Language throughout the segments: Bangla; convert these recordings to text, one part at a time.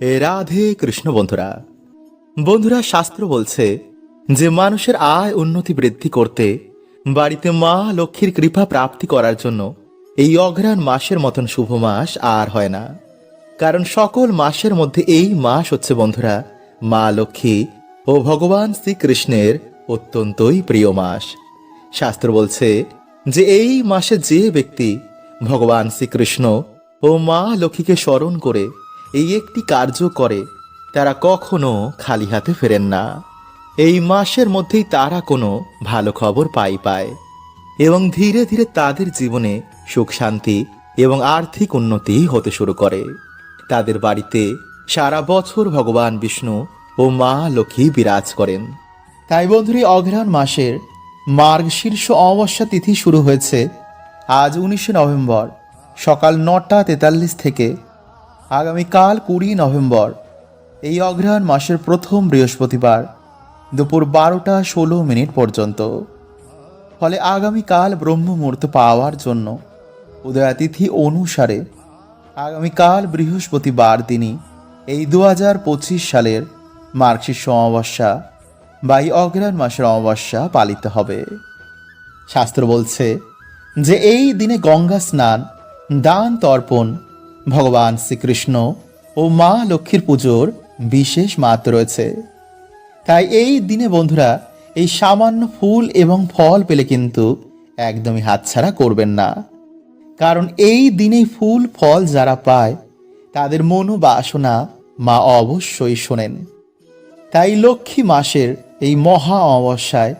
রাধে কৃষ্ণ বন্ধুরা। বন্ধুরা শাস্ত্র বলছে যে মানুষের আয় উন্নতি বৃদ্ধি করতে বাড়িতে মা লক্ষ্মীর কৃপা প্রাপ্তি করার জন্য এই অঘ্রাণ মাসের মতন শুভ মাস আর হয় না। কারণ সকল মাসের মধ্যে এই মাস হচ্ছে বন্ধুরা মা লক্ষ্মী ও ভগবান শ্রীকৃষ্ণের অত্যন্তই প্রিয় মাস। শাস্ত্র বলছে যে এই মাসে যে ব্যক্তি ভগবান শ্রীকৃষ্ণ ও মা লক্ষ্মীকে স্মরণ করে এই একটি কার্য করে, তারা কখনো খালি হাতে ফেরেন না। এই মাসের মধ্যেই তারা কোনো ভালো খবর পাই পায় এবং ধীরে ধীরে তাদের জীবনে সুখ, শান্তি এবং আর্থিক উন্নতি হতে শুরু করে। তাদের বাড়িতে সারা বছর ভগবান বিষ্ণু ও মা লক্ষ্মী বিরাজ করেন। তাই বন্ধুরি অঘ্রাণ মাসের মার্গ শীর্ষ অমাবস্যা তিথি শুরু হয়েছে। আজ উনিশে নভেম্বর সকাল নটা তেতাল্লিশ থেকে আগামীকাল কুড়ি নভেম্বর, এই অঘ্রাণ মাসের প্রথম বৃহস্পতিবার, দুপুর বারোটা ষোলো মিনিট পর্যন্ত। ফলে আগামীকাল ব্রহ্ম মুহূর্ত পাওয়ার জন্য উদয়াতিথি অনুসারে আগামীকাল বৃহস্পতিবার দিনই এই দু হাজার পঁচিশ সালের মার্কশির অমাবস্যা বা এই অগ্রহায়ণ মাসের অমাবস্যা পালিত হবে। শাস্ত্র বলছে যে এই দিনে গঙ্গা স্নান, দান, তর্পণ ভগবান শ্রীকৃষ্ণ ও মা লক্ষ্মীর পুজোর বিশেষ মাত্র রয়েছে। তাই এই দিনে বন্ধুরা, এই সামান্য ফুল এবং ফল পেলে কিন্তু একদমই হাতছাড়া করবেন না। কারণ এই দিনেই ফুল, ফল যারা পায়, তাদের মনোবাসনা মা অবশ্যই শোনেন। তাই লক্ষ্মী মাসের এই মহা অমাবস্যায়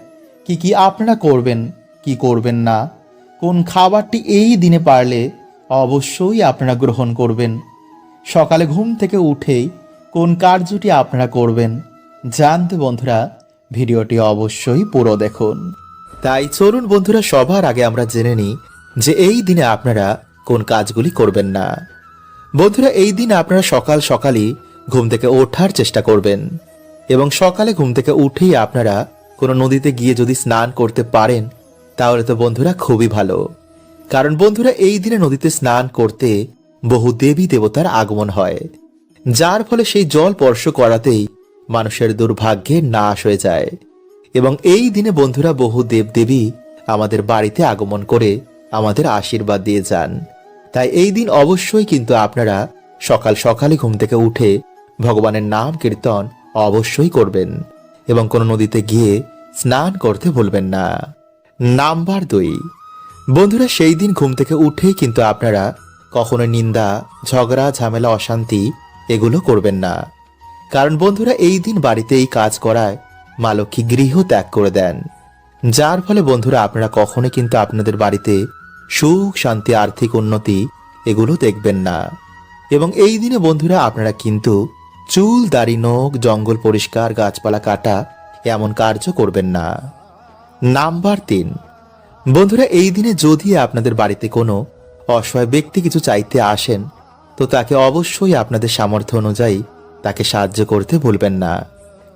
কি কি আপনারা করবেন, কি করবেন না, কোন খাবারটি এই দিনে পারলে অবশ্যই আপনারা গ্রহণ করবেন। সকালে ঘুম থেকে উঠেই কোন কার্যটি আপনারা করবেন, জানতে বন্ধুরা, ভিডিওটি অবশ্যই পুরো দেখুন। তাই চলুন বন্ধুরা, সবার আগে আমরা জেনে নিই যে এই দিনে আপনারা কোন কাজগুলি করবেন না। বন্ধুরা, এই দিন আপনারা সকাল সকালই ঘুম থেকে ওঠার চেষ্টা করবেন এবং সকালে ঘুম থেকে উঠেই আপনারা কোনো নদীতে গিয়ে যদি স্নান করতে পারেন, তাহলে তো বন্ধুরা খুবই ভালো। কারণ বন্ধুরা, এই দিনে নদীতে স্নান করতে বহু দেবী দেবতার আগমন হয়, যার ফলে সেই জল স্পর্শ করাতেই মানুষের দুর্ভাগ্যের নাশ হয়ে যায়। এবং এই দিনে বন্ধুরা, বহু দেবদেবী আমাদের বাড়িতে আগমন করে আমাদের আশীর্বাদ দিয়ে যান। তাই এই দিন অবশ্যই কিন্তু আপনারা সকাল সকালে ঘুম থেকে উঠে ভগবানের নাম কীর্তন অবশ্যই করবেন এবং কোনো নদীতে গিয়ে স্নান করতে ভুলবেন না। নাম্বার দুই বন্ধুরা, সেই দিন ঘুম থেকে উঠেই কিন্তু আপনারা কখনো নিন্দা, ঝগড়া, ঝামেলা, অশান্তি এগুলো করবেন না। কারণ বন্ধুরা, এই দিন বাড়িতে এই কাজ করায় মা লক্ষ্মী গৃহ ত্যাগ করে দেন। যার ফলে বন্ধুরা, আপনারা কখনো কিন্তু আপনাদের বাড়িতে সুখ, শান্তি, আর্থিক উন্নতি এগুলো দেখবেন না। এবং এই দিনে বন্ধুরা, আপনারা কিন্তু চুল, দাড়ি, নখ, জঙ্গল পরিষ্কার, গাছপালা কাটা এমন কার্য করবেন না। নাম্বার তিন বন্ধুরা, এই দিনে যদি আপনাদের বাড়িতে কোনো অসহায় ব্যক্তি কিছু চাইতে আসেন, তো তাকে অবশ্যই আপনাদের সামর্থ্য অনুযায়ী তাকে সাহায্য করতে ভুলবেন না।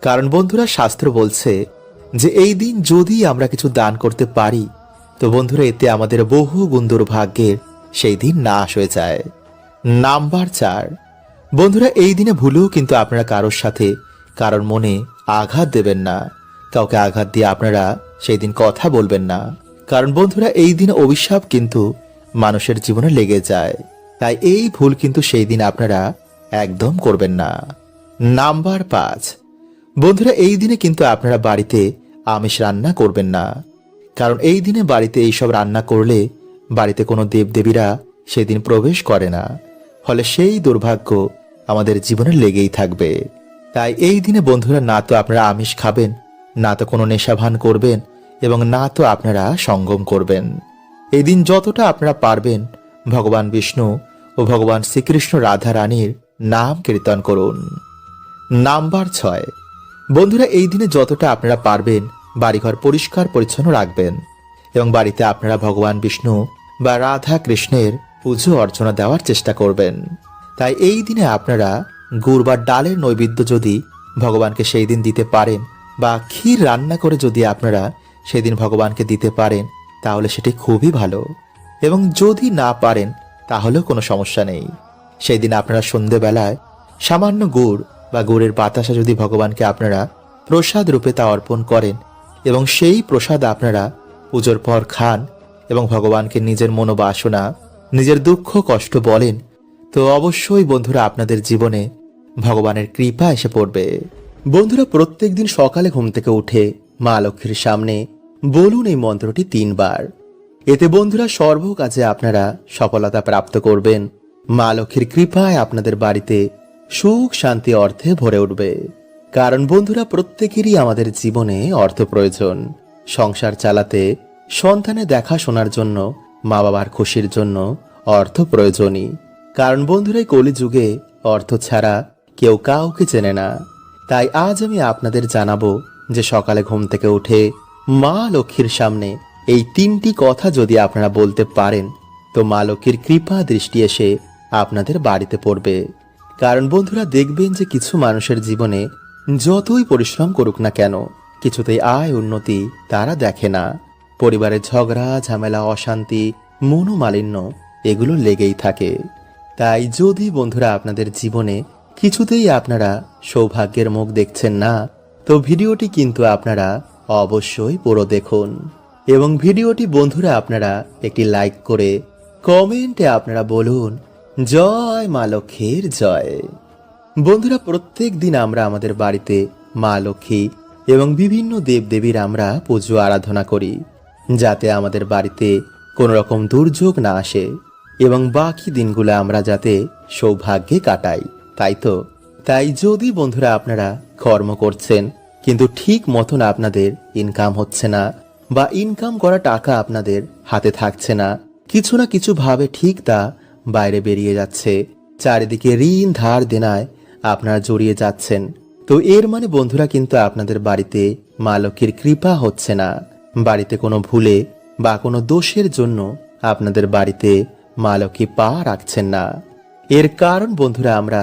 কারণ বন্ধুরা, শাস্ত্র বলছে যে, এই দিন যদি আমরা কিছু দান করতে পারি, তো বন্ধুরা, এতে আমাদের বহু গুন্দর ভাগ্যের সেই দিন নাশ হয়ে যায়। নাম্বার চার। বন্ধুরা, এই দিনে ভুলেও কিন্তু আপনারা কারোর সাথে কারোর মনে আঘাত দেবেন না। কাউকে আঘাত দিয়ে আপনারা সেই দিন কথা বলবেন না। কারণ বন্ধুরা, এই দিনে অভিশাপ কিন্তু মানুষের জীবনে লেগে যায়। তাই এই ভুল কিন্তু সেই দিন আপনারা একদম করবেন না। নাম্বার পাঁচ। বন্ধুরা, এই দিনে কিন্তু আপনারা বাড়িতে আমিষ রান্না করবেন না। কারণ এই দিনে বাড়িতে এইসব রান্না করলে বাড়িতে কোনো দেবদেবীরা সেদিন প্রবেশ করে না। ফলে সেই দুর্ভাগ্য আমাদের জীবনে লেগেই থাকবে। তাই এই দিনে বন্ধুরা, না তো আপনারা আমিষ খাবেন, না তো কোনো নেশাভান করবেন এবং না তো আপনারা সঙ্গম করবেন। এই দিন যতটা আপনারা পারবেন, ভগবান বিষ্ণু ও ভগবান শ্রীকৃষ্ণ রাধা রানীর নাম কীর্তন করুন। নাম্বার ছয়। বন্ধুরা, এই দিনে যতটা আপনারা পারবেন, বাড়িঘর পরিষ্কার পরিচ্ছন্ন রাখবেন এবং বাড়িতে আপনারা ভগবান বিষ্ণু বা রাধা কৃষ্ণের পুজো অর্চনা দেওয়ার চেষ্টা করবেন। তাই এই দিনে আপনারা গুড় বা ডালের নৈবেদ্য যদি ভগবানকে সেই দিন দিতে পারেন বা ক্ষীর রান্না করে যদি আপনারা সেদিন ভগবানকে দিতে পারেন, তাহলে সেটি খুবই ভালো। এবং যদি না পারেন, তাহলেও কোনো সমস্যা নেই। সেই দিন আপনারা সন্ধেবেলায় সামান্য গুড় বা গুড়ের বাতাসা যদি ভগবানকে আপনারা প্রসাদ রূপে তা অর্পণ করেন এবং সেই প্রসাদ আপনারা পুজোর পর খান এবং ভগবানকে নিজের মনোবাসনা, নিজের দুঃখ, কষ্ট বলেন, তো অবশ্যই বন্ধুরা আপনাদের জীবনে ভগবানের কৃপা এসে পড়বে। বন্ধুরা প্রত্যেকদিন সকালে ঘুম থেকে উঠে মা লক্ষ্মীর সামনে বলুন এই মন্ত্রটি তিনবার। এতে বন্ধুরা সর্ব কাজে আপনারা সফলতা প্রাপ্ত করবেন। মা লক্ষ্মীর কৃপায় আপনাদের বাড়িতে সুখ শান্তি অর্থে ভরে উঠবে। কারণ বন্ধুরা প্রত্যেকেরই আমাদের জীবনে অর্থ প্রয়োজন। সংসার চালাতে, সন্তানে দেখাশোনার জন্য মা বাবার খুশির জন্য অর্থ প্রয়োজনই। কারণ বন্ধুরাই কলিযুগে অর্থ ছাড়া কেউ কাউকে চেনে না। তাই আজ আমি আপনাদের জানাব যে সকালে ঘুম থেকে উঠে মা লক্ষ্মীর সামনে এই তিনটি কথা যদি আপনারা বলতে পারেন, তো মা লক্ষ্মীর কৃপা দৃষ্টি এসে আপনাদের বাড়িতে পড়বে। কারণ বন্ধুরা, দেখবেন যে কিছু মানুষের জীবনে যতই পরিশ্রম করুক না কেন, কিছুতেই আয় উন্নতি তারা দেখে না। পরিবারের ঝগড়া, ঝামেলা, অশান্তি, মনোমালিন্য এগুলো লেগেই থাকে। তাই যদি বন্ধুরা আপনাদের জীবনে কিছুতেই আপনারা সৌভাগ্যের মুখ দেখছেন না তো ভিডিওটি কিন্তু আপনারা অবশ্যই পুরো দেখুন। এবং ভিডিওটি বন্ধুরা আপনারা একটি লাইক করে কমেন্টে আপনারা বলুন, জয় মা লক্ষ্মীর জয়। বন্ধুরা, প্রত্যেক দিন আমরা আমাদের বাড়িতে মা লক্ষ্মী এবং বিভিন্ন দেবদেবীর আমরা পুজো আরাধনা করি, যাতে আমাদের বাড়িতে কোনো রকম দুর্যোগ না আসে এবং বাকি দিনগুলো আমরা যাতে সৌভাগ্যে কাটাই, তাই তো? তাই যদি বন্ধুরা আপনারা কর্ম করছেন, কিন্তু ঠিক মতন আপনাদের ইনকাম হচ্ছে না বা ইনকাম করা টাকা আপনাদের হাতে থাকছে না, কিছু না কিছু ভাবে ঠিক তা বাইরে বেরিয়ে যাচ্ছে। চারিদিকে ঋণ ধার দেনায় আপনারা জড়িয়ে যাচ্ছেন। তো এর মানে বন্ধুরা কিন্তু আপনাদের বাড়িতে মা লক্ষ্মীর কৃপা হচ্ছে না। বাড়িতে কোনো ভুলে বা কোনো দোষের জন্য আপনাদের বাড়িতে মা লক্ষ্মী পা রাখছেন না। এর কারণ বন্ধুরা আমরা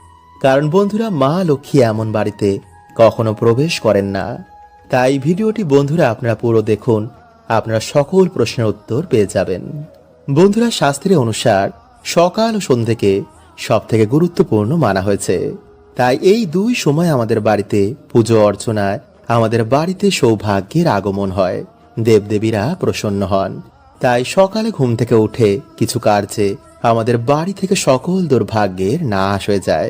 কারণ বন্ধুরা মা লক্ষ্মী এমন বাড়িতে কখনো প্রবেশ করেন না। তাই ভিডিওটি বন্ধুরা আপনারা পুরো দেখুন, আপনারা সকল প্রশ্নের উত্তর পেয়ে যাবেন। বন্ধুরা শাস্ত্রের অনুসার সকাল ও সন্ধ্যেকে সব থেকে গুরুত্বপূর্ণ মানা হয়েছে। তাই এই দুই সময় আমাদের বাড়িতে পুজো অর্চনায় আমাদের বাড়িতে সৌভাগ্যের আগমন হয়। দেবদেবীরা প্রসন্ন হন। তাই সকালে ঘুম থেকে উঠে কিছু কার্যে আমাদের বাড়ি থেকে সকল দুর্ভাগ্যের নাশ হয়ে যায়।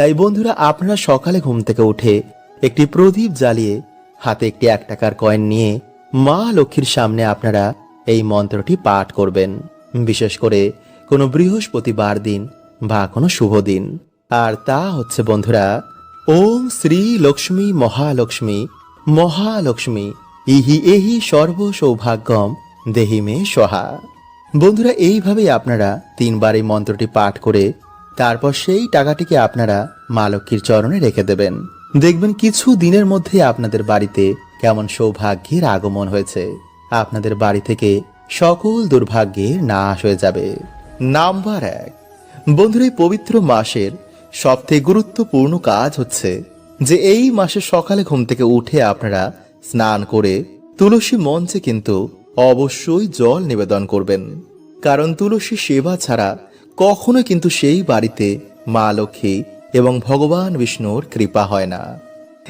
তাই বন্ধুরা আপনারা সকালে ঘুম থেকে উঠে একটি প্রদীপ জ্বালিয়ে হাতে একটি এক টাকার কয়েন নিয়ে মা লক্ষ্মীর সামনে আপনারা এই মন্ত্রটি পাঠ করবেন। বিশেষ করে কোনো বৃহস্পতিবার দিন বা কোনো শুভ দিন। আর তা হচ্ছে বন্ধুরা, ওম শ্রী লক্ষ্মী মহালক্ষ্মী মহালক্ষ্মী, ইহি এহি সর্ব সৌভাগ্যম দেহি মে সহা বন্ধুরা, এইভাবেই আপনারা তিনবার এই মন্ত্রটি পাঠ করে তারপর সেই টাকাটিকে আপনারা মা লক্ষ্মীর চরণে রেখে দেবেন। দেখবেন কিছু দিনের মধ্যে আপনাদের বাড়িতে কেমন সৌভাগ্যের আগমন হয়েছে। আপনাদের বাড়ি থেকে সকল দুর্ভাগ্যের নাশ হয়ে যাবে। নাম্বার এক। বন্ধুর, এই পবিত্র মাসের সবথেকে গুরুত্বপূর্ণ কাজ হচ্ছে যে এই মাসে সকালে ঘুম থেকে উঠে আপনারা স্নান করে তুলসী মঞ্চে কিন্তু অবশ্যই জল নিবেদন করবেন। কারণ তুলসী সেবা ছাড়া কখনো কিন্তু সেই বাড়িতে মা লক্ষ্মী এবং ভগবান বিষ্ণুর কৃপা হয় না।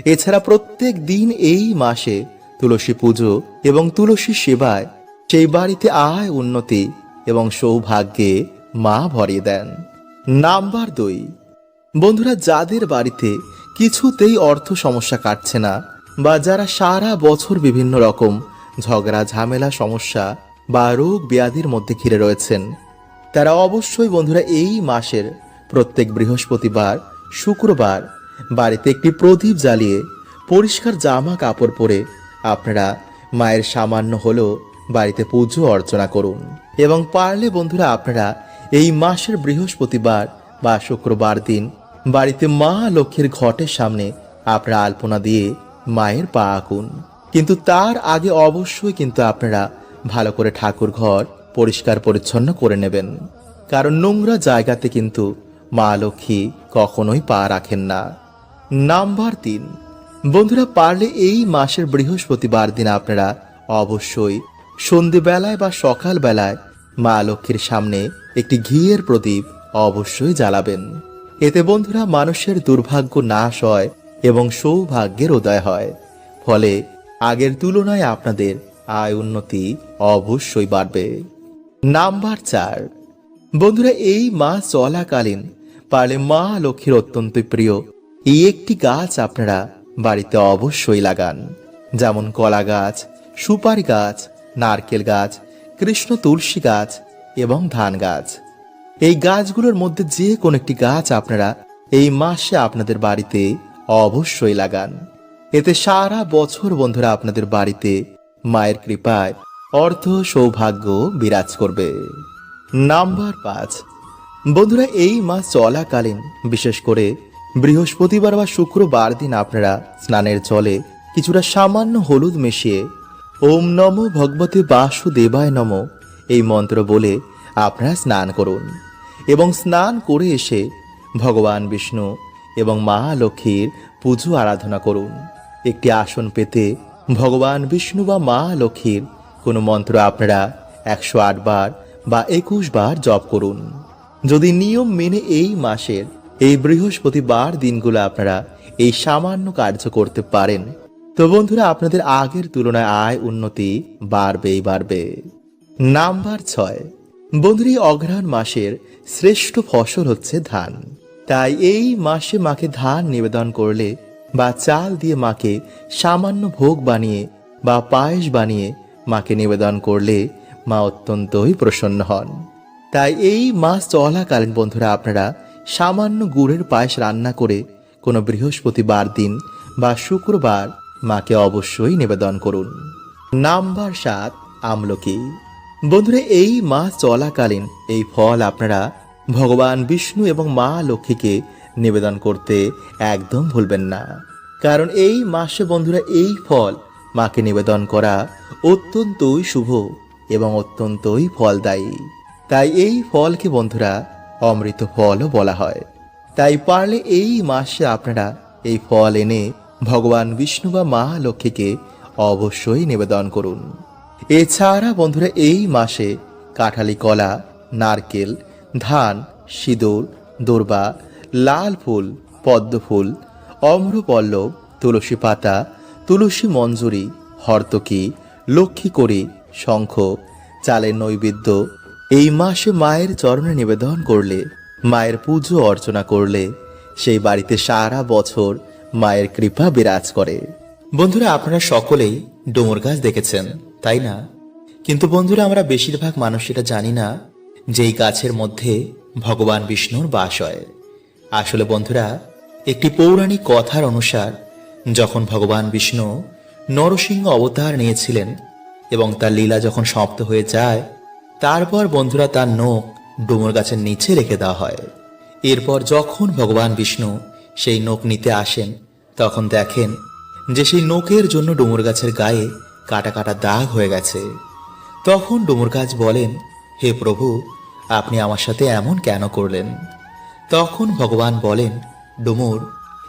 এছাড়া প্রত্যেক দিন এই মাসে তুলসী পুজো এবং তুলসী সেবায় সেই বাড়িতে আয় উন্নতি এবং সৌভাগ্যে মা ভরিয়ে দেন। নাম্বার দুই। বন্ধুরা, যাদের বাড়িতে কিছুতেই অর্থ সমস্যা কাটছে না বা যারা সারা বছর বিভিন্ন রকম ঝগড়া, ঝামেলা, সমস্যা বা রোগ ব্যাধির মধ্যে ঘিরে রয়েছেন তারা অবশ্যই বন্ধুরা এই মাসের প্রত্যেক বৃহস্পতিবার, শুক্রবার বাড়িতে একটি প্রদীপ জ্বালিয়ে পরিষ্কার জামা কাপড় পরে আপনারা মায়ের সামান্য হলেও বাড়িতে পুজো অর্চনা করুন। এবং পারলে বন্ধুরা আপনারা এই মাসের বৃহস্পতিবার বা শুক্রবার দিন বাড়িতে মা লক্ষ্মীর ঘটের সামনে আপনারা আলপনা দিয়ে মায়ের পা আঁকুন। কিন্তু তার আগে অবশ্যই কিন্তু আপনারা ভালো করে ঠাকুর ঘর পরিষ্কার পরিচ্ছন্ন করে নেবেন। কারণ নোংরা জায়গাতে কিন্তু মা লক্ষ্মী কখনোই পা রাখেন না। নাম্বার তিন। বন্ধুরা, পারলে এই মাসের বৃহস্পতিবার দিন আপনারা অবশ্যই সন্ধেবেলায় বা সকাল বেলায় মা লক্ষ্মীর সামনে একটি ঘিয়ের প্রদীপ অবশ্যই জ্বালাবেন। এতে বন্ধুরা, মানুষের দুর্ভাগ্য নাশ হয় এবং সৌভাগ্যের উদয় হয়। ফলে আগের তুলনায় আপনাদের আয় উন্নতি অবশ্যই বাড়বে। নাম্বার চার। বন্ধুরা, এই মাস চলাকালীন পারলে মা লক্ষ্মীর অত্যন্ত প্রিয়। এই একটি গাছ আপনারা বাড়িতে অবশ্যই লাগান। যেমন কলা গাছ, সুপারি গাছ, নারকেল গাছ, কৃষ্ণ তুলসী গাছ এবং ধান গাছ। এই গাছগুলোর মধ্যে যে কোনো একটি গাছ আপনারা এই মাসে আপনাদের বাড়িতে অবশ্যই লাগান। এতে সারা বছর বন্ধুরা আপনাদের বাড়িতে মায়ের কৃপায় অর্থ সৌভাগ্য বিরাজ করবে। নাম্বার পাঁচ। বন্ধুরা, এই মাস চলাকালীন, বিশেষ করে বৃহস্পতিবার বা শুক্রবার দিন আপনারা স্নানের জলে কিছুটা সামান্য হলুদ মিশিয়ে ওম নম ভগবতে বাসুদেবায় নম এই মন্ত্র বলে আপনারা স্নান করুন এবং স্নান করে এসে ভগবান বিষ্ণু এবং মা লক্ষ্মীর পুজো আরাধনা করুন। একটি আসন পেতে ভগবান বিষ্ণু বা মা লক্ষ্মীর কোনো মন্ত্র আপনারা একশো আট বার বা একুশ বার জপ করুন। যদি নিয়ম মেনে এই মাসের, এই বৃহস্পতিবার দিনগুলো আপনারা এই সামান্য কার্য করতে পারেন, তো বন্ধুরা আপনাদের আগের তুলনায় আয় উন্নতি বাড়বেই বাড়বে। নাম্বার ছয়, বন্ধুরা অঘ্রাণ মাসের শ্রেষ্ঠ ফসল হচ্ছে ধান। তাই এই মাসে মাকে ধান নিবেদন করলে বা চাল দিয়ে মাকে সামান্য ভোগ বানিয়ে বা পায়েস বানিয়ে মাকে নিবেদন করলে মা অত্যন্তই প্রসন্ন হন। তাই এই মাস চলাকালীন বন্ধুরা, আপনারা সামান্য গুড়ের পায়েস রান্না করে কোনো বৃহস্পতিবার দিন বা শুক্রবার মাকে অবশ্যই নিবেদন করুন। নাম্বার সাত, আমলকি। বন্ধুরা, এই মাস চলাকালীন এই ফল আপনারা ভগবান বিষ্ণু এবং মা লক্ষ্মীকে নিবেদন করতে একদম ভুলবেন না। কারণ এই মাসে বন্ধুরা, এই ফল মাকে নিবেদন করা অত্যন্তই শুভ এবং অত্যন্তই ফলদায়ী। তাই এই ফলকে বন্ধুরা, অমৃত ফলও বলা হয়। তাই পারলে এই মাসে আপনারা এই ফল এনে ভগবান বিষ্ণু বা মা লক্ষ্মীকে অবশ্যই নিবেদন করুন। এছাড়া বন্ধুরা, এই মাসে কাঁঠালি কলা, নারকেল, ধান, সিঁদুর, দোরবা, লাল ফুল, পদ্ম ফুল অম্রপল্লব তুলসী পাতা তুলসী মঞ্জুরি, হর্তকি, লক্ষ্মী করি শঙ্খ, চালের নৈবেদ্য, এই মাসে মায়ের চরণে নিবেদন করলে, মায়ের পুজো অর্চনা করলে, সেই বাড়িতে সারা বছর মায়ের কৃপা বিরাজ করে। বন্ধুরা, আপনারা সকলেই ডোমর গাছ দেখেছেন, তাই না? কিন্তু বন্ধুরা, আমরা বেশিরভাগ মানুষ এটা জানি না যে এই গাছের মধ্যে ভগবান বিষ্ণুর বাস হয়। আসলে বন্ধুরা, একটি পৌরাণিক কথার অনুসার যখন ভগবান বিষ্ণু নরসিংহ অবতার নিয়েছিলেন এবং তার লীলা যখন সমাপ্ত হয়ে যায়, তারপর বন্ধুরা তার নখ ডুমুর গাছের নিচে রেখে দেওয়া হয়। এরপর যখন ভগবান বিষ্ণু সেই নখ নিতে আসেন, তখন দেখেন যে সেই নখের জন্য ডুমুর গাছের গায়ে কাটা কাটা দাগ হয়ে গেছে। তখন ডুমুর গাছ বলেন, হে প্রভু, আপনি আমার সাথে এমন কেন করলেন? তখন ভগবান বলেন, ডুমুর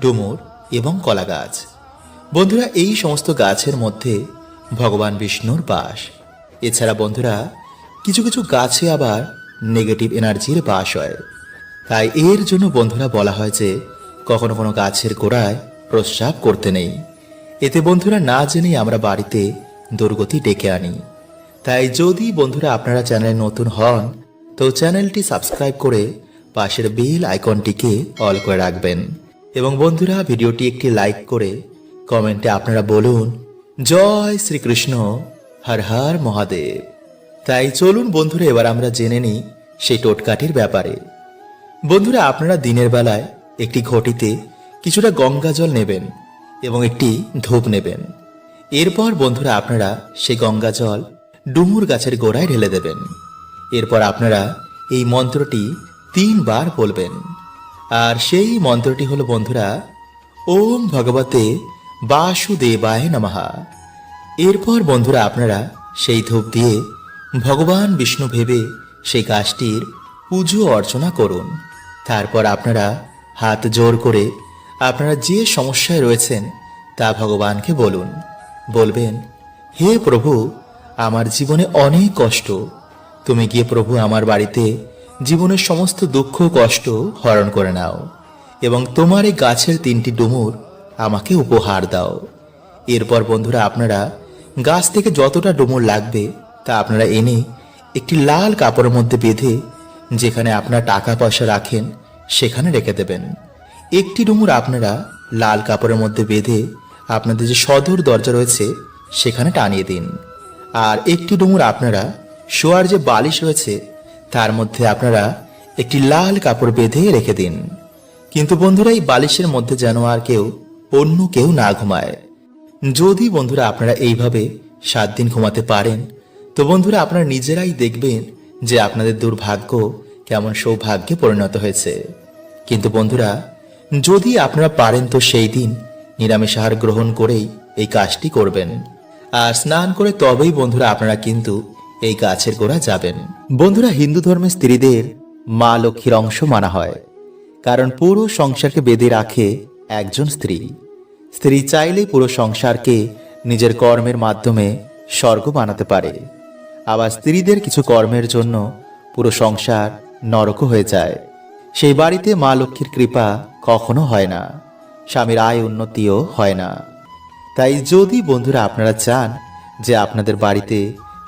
ডুমুর এবং কলা গাছ বন্ধুরা, এই সমস্ত গাছের মধ্যে ভগবান বিষ্ণুর বাস। এছাড়া বন্ধুরা, কিছু কিছু গাছে আবার নেগেটিভ এনার্জির বাস হয়। তাই এর জন্য বন্ধুরা বলা হয় যে, কখনো কোনো গাছের গোড়ায় প্রস্রাব করতে নেই। এতে বন্ধুরা না জেনেই আমরা বাড়িতে দুর্গতি ডেকে আনি। তাই যদি বন্ধুরা আপনারা চ্যানেলে নতুন হন, তো চ্যানেলটি সাবস্ক্রাইব করে পাশের বেল আইকনটিকে অল করে রাখবেন। এবং বন্ধুরা, ভিডিওটি একটি লাইক করে কমেন্টে আপনারা বলুন, জয় শ্রীকৃষ্ণ, হর হর মহাদেব। তাই চলুন বন্ধুরা, এবার আমরা জেনে নিই সেই টোটকাটির ব্যাপারে। বন্ধুরা, আপনারা দিনের বেলায় একটি ঘটিতে কিছুটা গঙ্গা জল নেবেন এবং একটি ধূপ নেবেন। এরপর বন্ধুরা, আপনারা সেই গঙ্গা জল ডুমুর গাছের গোড়ায় ঢেলে দেবেন। এরপর আপনারা এই মন্ত্রটি তিনবার বলবেন। আর সেই মন্ত্রটি হলো, বন্ধুরা, ওম ভগবতে বাসুদেবায় নমঃ। এরপর, বন্ধুরা, আপনারা সেই ধূপ দিয়ে ভগবান বিষ্ণু ভেবে সেই গাছটির পুজো অর্চনা করুন। তারপর আপনারা হাত জোর করে আপনারা যে সমস্যায় রয়েছেন তা ভগবানকে বলুন। বলবেন, হে প্রভু, আমার জীবনে অনেক কষ্ট। তুমি গিয়ে প্রভু আমার বাড়িতে জীবনের সমস্ত দুঃখ কষ্ট হরণ করে নাও, এবং তোমার এই গাছের তিনটি ডুমুর আমাকে উপহার দাও। এরপর বন্ধুরা, আপনারা গাছ থেকে যতটা ডুমুর লাগবে তা আপনারা এনে একটি লাল কাপড়ের মধ্যে বেঁধে যেখানে আপনার টাকা পয়সা রাখেন, সেখানে রেখে দেবেন। একটি ডুমুর আপনারা লাল কাপড়ের মধ্যে বেঁধে আপনাদের যে সদর দরজা রয়েছে, সেখানে টানিয়ে দিন। আর একটি ডুমুর আপনারা শোয়ার যে বালিশ রয়েছে তার মধ্যে আপনারা একটি লাল কাপড় বেঁধে রেখে দিন। কিন্তু বন্ধুরা, এই বালিশের মধ্যে যেন আর কেউ, অন্য কেউ না ঘুমায়। যদি বন্ধুরা আপনারা এইভাবে সাত দিন ঘুমাতে পারেন, তো বন্ধুরা আপনারা নিজেরাই দেখবেন যে আপনাদের দুর্ভাগ্য কেমন সৌভাগ্যে পরিণত হয়েছে। কিন্তু বন্ধুরা, যদি আপনারা পারেন তো সেই দিন নিরামিষ আহার গ্রহণ করেই এই কাজটি করবেন। আর স্নান করে তবেই বন্ধুরা আপনারা কিন্তু এই গাছের গোড়া যাবেন। বন্ধুরা, হিন্দু ধর্মের স্ত্রীদের মা লক্ষ্মীর অংশ মানা হয়, কারণ পুরো সংসারকে বেঁধে রাখে একজন স্ত্রী। স্ত্রী চাইলেই পুরো সংসারকে নিজের কর্মের মাধ্যমে স্বর্গ বানাতে পারে। আবার স্ত্রীদের কিছু কর্মের জন্য পুরো সংসার নরক হয়ে যায়। সেই বাড়িতে মা লক্ষ্মীর কৃপা কখনো হয় না, স্বামীর আয় উন্নতিও হয় না। তাই যদি বন্ধুরা আপনারা চান যে আপনাদের বাড়িতে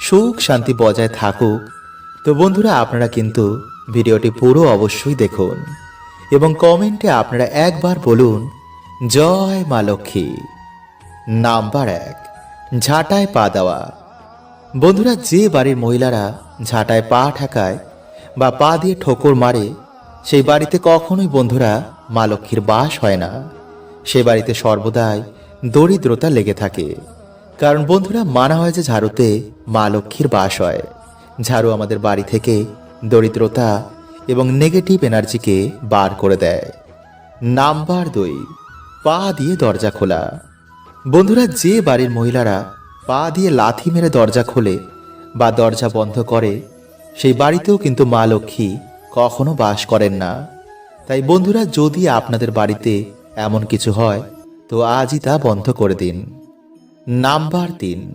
সুখ শান্তি বজায় থাকুক। তো বন্ধুরা, আপনারা কিন্তু ভিডিওটি পুরো অবশ্যই দেখুন এবং কমেন্টে আপনারা একবার বলুন, জয় মা লক্ষ্মী। নাম্বার এক, ঝাঁটায় পা দেওয়া। বন্ধুরা, যে বাড়ির মহিলারা ঝাঁটায় পা ঠেকায় বা পা দিয়ে ঠোকর মারে, সেই বাড়িতে কখনোই বন্ধুরা মা লক্ষ্মীর বাস হয় না। সে বাড়িতে সর্বদাই দরিদ্রতা লেগে থাকে। কারণ বন্ধুরা, মানা হয় যে ঝাড়ুতে মা লক্ষ্মীর বাস হয়। ঝাড়ু আমাদের বাড়ি থেকে দরিদ্রতা এবং নেগেটিভ এনার্জিকে বার করে দেয়। নাম্বার দুই, পা দিয়ে দরজা খোলা। বন্ধুরা, যে বাড়ির মহিলারা পা দিয়ে লাথি মেরে দরজা খোলে বা দরজা বন্ধ করে, সেই বাড়িতেও কিন্তু মা লক্ষ্মী কখনো বাস করেন না। তাই বন্ধুরা, যদি আপনাদের বাড়িতে এমন কিছু হয়, তো আজই তা বন্ধ করে দিন। নাম্বার তিন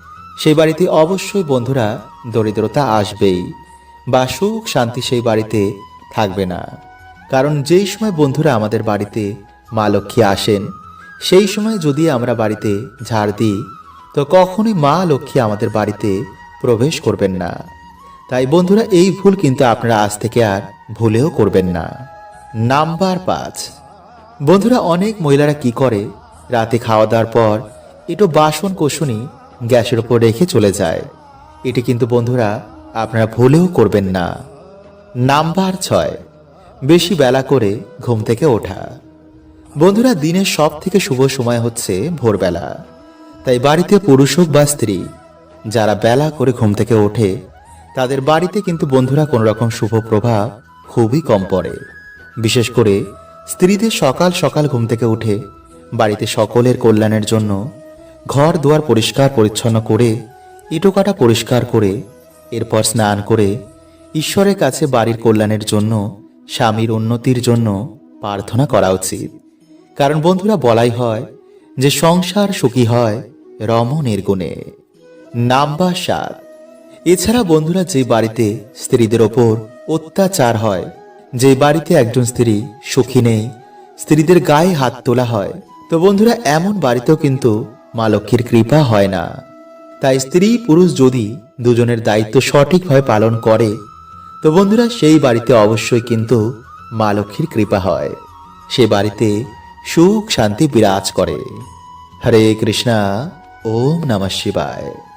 সেই বাড়িতে অবশ্যই বন্ধুরা দরিদ্রতা আসবেই। বা সুখ, শান্তি সেই বাড়িতে থাকবে না। কারণ যেই সময় বন্ধুরা আমাদের বাড়িতে মা লক্ষ্মী আসেন, সেই সময় যদি আমরা বাড়িতে ঝাড় দিই, তো কখনোই মা লক্ষ্মী আমাদের বাড়িতে প্রবেশ করবেন না। তাই বন্ধুরা, এই ভুল কিন্তু আপনারা আজ থেকে আর ভুলেও করবেন না। নাম্বার পাঁচ। বন্ধুরা, অনেক মহিলারা কি করে? রাতে খাওয়া দাওয়ার পর একটু বাসন কোষণি গ্যাসের উপর রেখে চলে যায়। এটি কিন্তু বন্ধুরা, আপনারা ভুলেও করবেন না। নাম্বার ছয়, বেশি বেলা করে ঘুম থেকে ওঠা। বন্ধুরা, দিনের সব থেকে শুভ সময় হচ্ছে ভোরবেলা। তাই বাড়িতে পুরুষ হোক বা স্ত্রী, যারা বেলা করে ঘুম থেকে ওঠে, তাদের বাড়িতে কিন্তু বন্ধুরা কোনো রকম শুভ প্রভাব খুবই কম পড়ে। বিশেষ করে স্ত্রীদের সকাল সকাল ঘুম থেকে উঠে বাড়িতে সকলের কল্যাণের জন্য ঘর দুয়ার পরিষ্কার পরিচ্ছন্ন করে, ইটোকাটা পরিষ্কার করে, এরপর স্নান করে, ঈশ্বরের কাছে বাড়ির কল্যাণের জন্য, স্বামীর উন্নতির জন্য প্রার্থনা করা উচিত। কারণ বন্ধুরা, বলাই হয় যে সংসার সুখী হয় রমণের গুণে নাম্বার সাত। এছাড়া বন্ধুরা, যে বাড়িতে স্ত্রীদের ওপর অত্যাচার হয়, যে বাড়িতে একজন স্ত্রী সুখী নেই, স্ত্রীদের গায়ে হাত তোলা হয়, তো বন্ধুরা, এমন বাড়িতেও কিন্তু মা লক্ষ্মীর কৃপা হয় না। তাই স্ত্রী পুরুষ যদি দুজনের দায়িত্ব সঠিকভাবে পালন করে, তো বন্ধুরা সেই বাড়িতে অবশ্যই কিন্তু মা লক্ষ্মীর কৃপা হয়। সে বাড়িতে সুখ শান্তি বিরাজ করে। হরে কৃষ্ণা, ওম নমঃ শিবায়।